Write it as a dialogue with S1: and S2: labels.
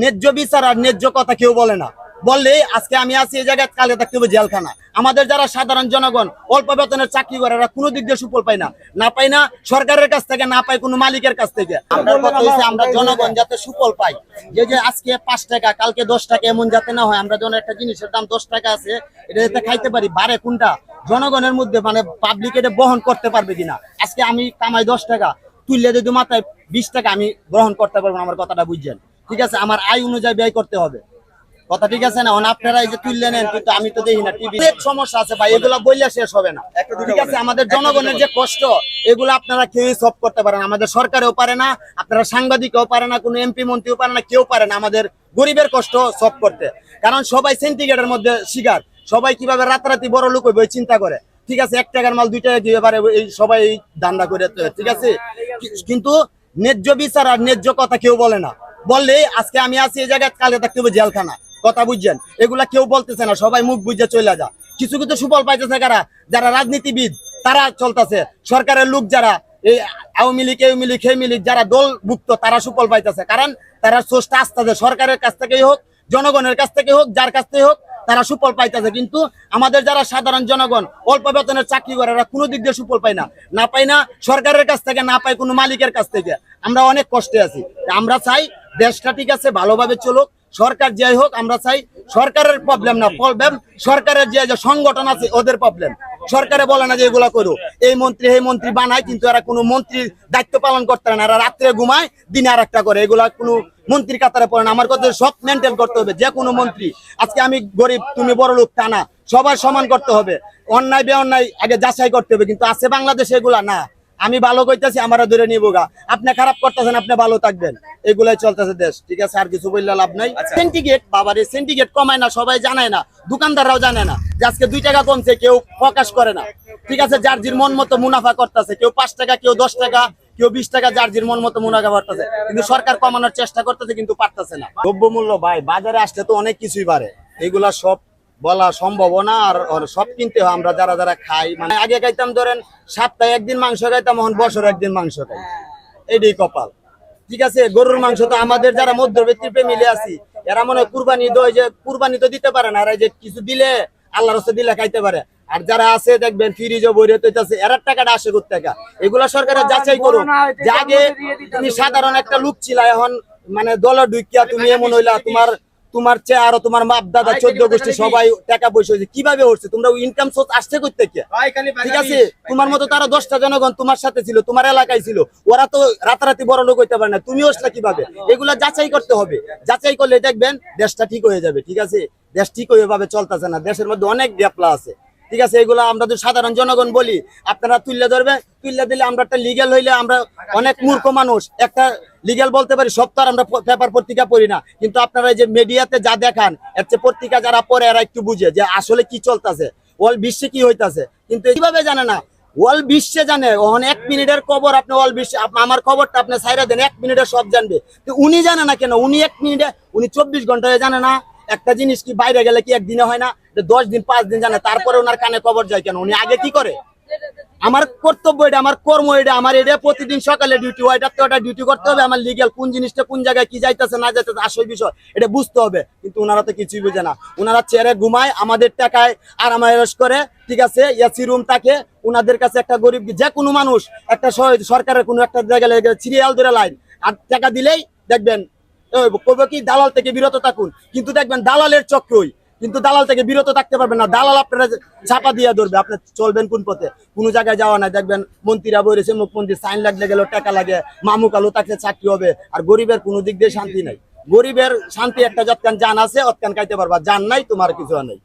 S1: ন্যায্য বিচার আর ন্যায্য কথা কেউ বলে না। বললে আজকে আমি আছি এই জায়গায় কালে থাকতে হবে জেলখানা। আমাদের যারা সাধারণ জনগণ অল্প বেতনের চাকরি করে এরা কোনো দিক দিয়ে সুফল পায় না। না পাই না সরকারের কাছ থেকে না পাই কোনো মালিকের কাছ থেকে। আমরা কথা হচ্ছে আমরা জনগণ যাতে সুফল পাই যে যে আজকে পাঁচ টাকা কালকে দশ টাকা এমন যাতে না হয় আমরা যখন একটা জিনিসের দাম দশ টাকা আছে এটা যাতে খাইতে পারি বারে কোনটা? জনগণের মধ্যে মানে পাবলিক এটা বহন করতে পারবে কিনা? আজকে আমি কামাই দশ টাকা তুললে যদি মাথায় বিশ টাকা আমি গ্রহণ করতে পারব আমার কথাটা বুঝছেন? ঠিক আছে আমার আয় অনুযায়ী ব্যয় করতে হবে। কথা ঠিক আছে না? আপনারা এই যে তুললে নেন কিন্তু আমি তো দেখি না টিভি সমস্যা আছে ভাই এগুলা বললে শেষ হবে না। ঠিক আছে আমাদের জনগণের যে কষ্ট এগুলো আপনারা কেউ সলভ করতে পারেন আমাদের সরকারেও পারে না আপনারা সাংবাদিকও পারে না কোনো এমপি মন্ত্রীও পারে না কেউ পারে না। আমাদের গরিবের কষ্ট সলভ করতে। কারণ সবাই সেন্টিগ্রেডের মধ্যে শিকার। সবাই কীভাবে রাতারাতি বড় লোক হইবে চিন্তা করে। ঠিক আছে, এক টাকার মাল, দুই টাকা দিয়ে পারে এই সবাই ধান্দা করে ঠিক আছে? কিন্তু ন্যায্য বিচার আর ন্যায্য কথা কেউ বলে না। বললে আজকে আমি আছি এই জায়গায় কালে থাকতে হবে জেলখানা। কথা বুঝছেন? এগুলা কেউ বলতেছে না, সবাই মুখ বুঝে চলে যা। কিছু কিছু সুফল পাইতেছে কারা? যারা রাজনীতিবিদ, তারা চলতেছে। সরকারের লোক যারা, এই আওয়ামী লীগ আওয়ামী লীগ হেমি লীগ, যারা দলভুক্ত, তারা সুফল পাইতেছে। কারণ তারা সোর্সটা আসতেছে সরকারের কাছ থেকেই হোক, জনগণের কাছ থেকে হোক, যার কাছ থেকে হোক তারা সুফল পাইতেছে। কিন্তু আমাদের যারা সাধারণ জনগণ, অল্প বেতনের চাকরি করে, এরা কোনো দিক দিয়ে সুফল পায় না। না পাই না সরকারের কাছ থেকে, না পাই কোনো মালিকের কাছ থেকে। আমরা অনেক কষ্টে আছি। আমরা চাই দেশটা ঠিক আছে, ভালোভাবে চলুক। সরকার যাই হোক, আমরা চাই সরকারের প্রবলেম না প্রবলেম সরকারের যে যে সংগঠন আছে, ওদের প্রবলেম সরকারে বলে না যে এগুলা করো। এই মন্ত্রী এই মন্ত্রী বানায়, কিন্তু এরা কোনো মন্ত্রীর দায়িত্ব পালন করতে না। এরা রাত্রে ঘুমায়, দিনে আর একটা করে। এগুলা কোনো মন্ত্রীর কাতারে পড়ে না আমার কথা সব মেনটেন করতে হবে যে কোনো মন্ত্রী। আজকে আমি গরিব তুমি বড় লোক তা না। সবার সমান করতে হবে। অন্যায় বে অন্যায় আগে যাচাই করতে হবে কিন্তু আছে বাংলাদেশে এগুলা না। আমি ভালো কইতাছি আমারা ধরে নিবো গা। আপনি খারাপ করতেছেন আপনি ভালো থাকবেন। এগুলাই চলতেছে দেশ ঠিক আছে? আর কিছু বললে লাভ নাই। সেন্টিগেট বাবারে সেন্টিগেট কমায় না সবাই জানায় না। দোকানদাররাও জানে না যে আজকে দুই টাকা কমছে কেউ প্রকাশ করে না। ঠিক আছে? যার জির মন মতো মুনাফা করতেছে কেউ পাঁচ টাকা কেউ দশ টাকা। কেউ বিশ টাকা যার জির মন মতো মুনাফা করতেছে। কিন্তু সরকার কমানোর চেষ্টা করতেছে, কিন্তু পারতেছে না। দ্রব্যমূল্য, ভাই, বাজারে আসলে তো অনেক কিছুই বাড়ে। এগুলা সব বলা সম্ভব না, আর আর সব কিনতে হয়, আমরা যারা যারা খাই। মানে আগে খাইতাম, ধরেন, সপ্তাহে একদিন মাংস খাইতাম, এখন বছর একদিন মাংস খাই। এটাই কপাল। ঠিক আছে, গরুর মাংস তো আমাদের যারা মধ্যবিত্তি মিলে আছি, এরা মনে হয় কুরবানি দেয় যে, কুরবানি তো দিতে পারে না, এরা যে কিছু দিলে আল্লাহ হস্তে দিলে খাইতে পারে। আর যারা আছে দেখবেন ফ্রিজও বইরে তৈতেছে এরার টাকাটা আসে কোথা টাকা এগুলা সরকারের যাচাই করুক। যে আগে তুমি সাধারণ একটা লোক ছিল এখন মানে দলের ঢুকিয়া তুমি এমন হইলা তোমার তোমার চেয়ে আরও তোমার বাপ দাদা চোদ্দ গোষ্ঠী সবাই টাকা পয়সা হয়েছে। কীভাবে হচ্ছে? তোমরা ইনকাম সোর্স আসছে করতে ঠিক আছে? তোমার মতো তারা দশটা জনগণ তোমার সাথে ছিল তোমার এলাকায় ছিল। ওরা তো রাতারাতি বড় লোক হইতে পারে না। তুমি আসলে কীভাবে? এগুলা যাচাই করতে হবে। যাচাই করলে দেখবেন দেশটা ঠিক হয়ে যাবে ঠিক আছে? দেশ ঠিক হয়ে ভাবে চলতেছে না। দেশের মধ্যে অনেক গ্যাপলা আছে। ঠিক আছে, এগুলো আমরা তো সাধারণ জনগণ বলি, আপনারা তুললে ধরবে তুললে দিলে আমরা একটা লিগেল হইলে আমরা অনেক মূর্খ মানুষ। একটা লিগেল বলতে পারি, সব আমরা পেপার পত্রিকা পড়ি না। কিন্তু আপনারা যে মিডিয়াতে যা দেখান, এর চেয়ে পত্রিকা যারা পড়ে এরা একটু বুঝে যে আসলে কি চলতেছে। ওয়াল বিশ্বে কি হইতাছে। কিন্তু কীভাবে জানে না। ওয়াল বিশ্বে জানে ওখান এক মিনিটের খবর আপনি ওয়াল বিশ্বে আমার খবরটা আপনি সাইরা দেন, এক মিনিটে সব জানবে। তো উনি জানে না কেন? উনি এক মিনিটে, উনি চব্বিশ ঘন্টায় জানে না একটা জিনিস কি বাইরে গেলে কি একদিনে হয় না? দশ দিন, পাঁচ দিন জানে, তারপরে ওনার কানে খবর যায় কেন? উনি আগে কি করে? আমার কর্তব্য এটা, আমার কর্ম এটা, আমার এটা প্রতিদিন সকালে ডিউটি ওইটা তো ওটা ডিউটি করতে হবে। আমার লিগেল কোন জিনিসটা কোন জায়গায় কি যাইতেছে, না যাইতেছে, আসল বিষয়, এটা বুঝতে হবে। কিন্তু ওনারা তো কিছুই বুঝে না। ওনারা চেয়ারে ঘুমায়, আমাদের টাকায় আরাম আয়স করে, ঠিক আছে? এসি রুম থাকে ওনাদের কাছে একটা গরিব যে কোনো মানুষ, একটা সরকারের কোনো একটা জায়গায় সিরিয়াল ধরে লাইন আর টাকা দিলেই দেখবেন কি, দালাল থেকে বিরত থাকুন। কিন্তু দেখবেন দালালের চক্রই। কিন্তু দালাল থেকে বিরত থাকতে পারবেন না। দালাল আপনারা দিয়ে ধরবে চলবেন কোন পথে? কোনো জায়গায় যাওয়া নাই। দেখবেন মন্ত্রীরা বলেছে মুখমন্ত্রী সাইন লাগলে গেল টাকা লাগে। মামু কালো তাকে চাকরি হবে। আর গরিবের কোনো দিক দিয়ে শান্তি নাই। গরিবের শান্তি একটা যতক্ষণ জান আছে, অতক্ষণ খাইতে পারবা। জান নাই, তোমার কিছু নাই।